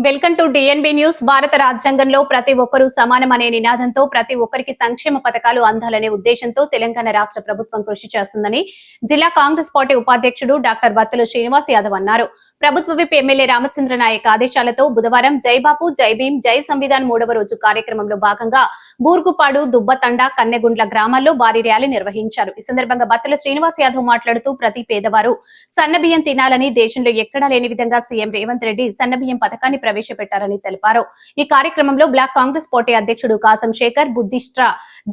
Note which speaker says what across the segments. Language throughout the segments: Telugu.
Speaker 1: వెల్కమ్ టు డిఎన్బి న్యూస్ భారత రాజ్యాంగంలో ప్రతి ఒక్కరూ సమానం అనే నినాదంతో ప్రతి ఒక్కరికి సంక్షేమ పథకాలు అందాలనే ఉద్దేశంతో తెలంగాణ రాష్ట్ర ప్రభుత్వం కృషి చేస్తుందని జిల్లా కాంగ్రెస్ పార్టీ ఉపాధ్యక్షుడు డాక్టర్ బత్తుల శ్రీనివాస్ యాదవ్ అన్నారు. ప్రభుత్వ విప్ ఎమ్మెల్యే రామచంద్ర నాయక్ ఆదేశాలతో బుధవారం జై బాపు జై భీం జై సంవిధాన్ మూడవ రోజు కార్యక్రమంలో భాగంగా బూర్గుపాడు దుబ్బతండ కన్నెగుండ్ల గ్రామాల్లో భారీ ర్యాలీ నిర్వహించారు. ఈ సందర్భంగా బత్తుల శ్రీనివాస్ యాదవ్ మాట్లాడుతూ ప్రతి పేదవారు సన్నబియ్యం తినాలని దేశంలో ఎక్కడా లేని విధంగా సీఎం రేవంత్ రెడ్డి సన్నబియ్యం పథకాన్ని ప్రవేశపెట్టారని తెలిపారు. ఈ కార్యక్రమంలో బ్లాక్ కాంగ్రెస్ పార్టీ అధ్యక్షుడు కాసం శేఖర్ బుద్ధిష్ట్ర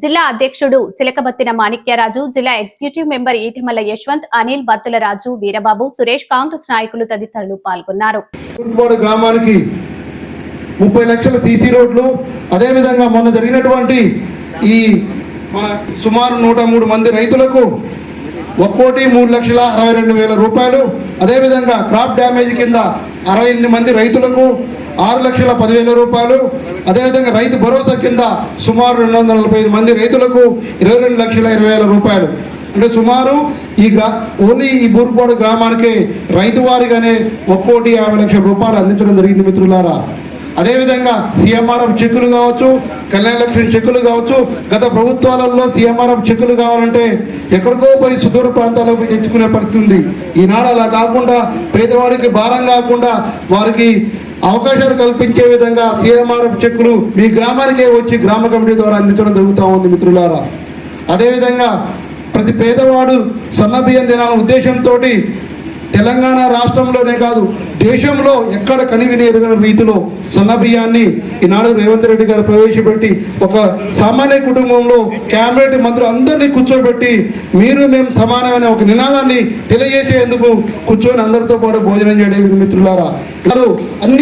Speaker 1: జిల్లా అధ్యక్షుడు చిలకబత్తిన మాణిక్యరాజు జిల్లా ఎగ్జిక్యూటివ్ మెంబర్ ఈటిమల్ల యశ్వంత్ అనిల్ బత్తులరాజు వీరబాబు సురేష్ కాంగ్రెస్ నాయకులు తదితరులు పాల్గొన్నారు.
Speaker 2: గ్రామానికి ముప్పై లక్షల సీసీ రోడ్లు అదేవిధంగా మొన్న జరిగినటువంటి ఈ సుమారు నూట మూడు మంది రైతులకు ఒక్కోటి మూడు లక్షల అరవై రెండు వేల రూపాయలు అదేవిధంగా క్రాప్ డ్యామేజ్ కింద అరవై ఎనిమిది మంది రైతులకు ఆరు లక్షల పదివేల రూపాయలు అదేవిధంగా రైతు భరోసా కింద సుమారు రెండు వందల నలభై ఐదు మంది రైతులకు ఇరవై రెండు లక్షల ఇరవై వేల రూపాయలు. అంటే సుమారు ఈ గ్రా ఓన్లీ ఈ బూర్పాడు గ్రామానికి రైతు వారిగానే ఒక్కోటి యాభై లక్షల రూపాయలు అందించడం జరిగింది మిత్రులారా. అదేవిధంగా సీఎంఆర్ఎం చెక్కులు కావచ్చు కళ్యాణ లక్ష్మి చెక్కులు కావచ్చు గత ప్రభుత్వాలలో సీఎంఆర్ఎం చెక్కులు కావాలంటే ఎక్కడికో పోయి సుదూర ప్రాంతాలకు తెచ్చుకునే పరిస్థితి ఉంది. ఈనాడు అలా కాకుండా పేదవాడికి భారం కాకుండా వారికి అవకాశాలు కల్పించే విధంగా సీఎంఆర్ఎఫ్ చెక్కులు మీ గ్రామానికే వచ్చి గ్రామ కమిటీ ద్వారా అందించడం జరుగుతూ ఉంది మిత్రులారా. అదేవిధంగా ప్రతి పేదవాడు సన్నబియ్యం తినాలనే ఉద్దేశంతో తెలంగాణ రాష్ట్రంలోనే కాదు దేశంలో ఎక్కడ కనివిని రీతిలో రీతిలో సన్నబియ్యాన్ని ఈనాడు రేవంత్ రెడ్డి గారు ప్రవేశపెట్టి ఒక సామాన్య కుటుంబంలో క్యాబినెట్ మంత్రులు అందరినీ కూర్చోబెట్టి మీరు మేము సమానమైన ఒక నినాదాన్ని తెలియజేసేందుకు కూర్చొని అందరితో పాటు భోజనం చేయడానికి మిత్రులారా అన్ని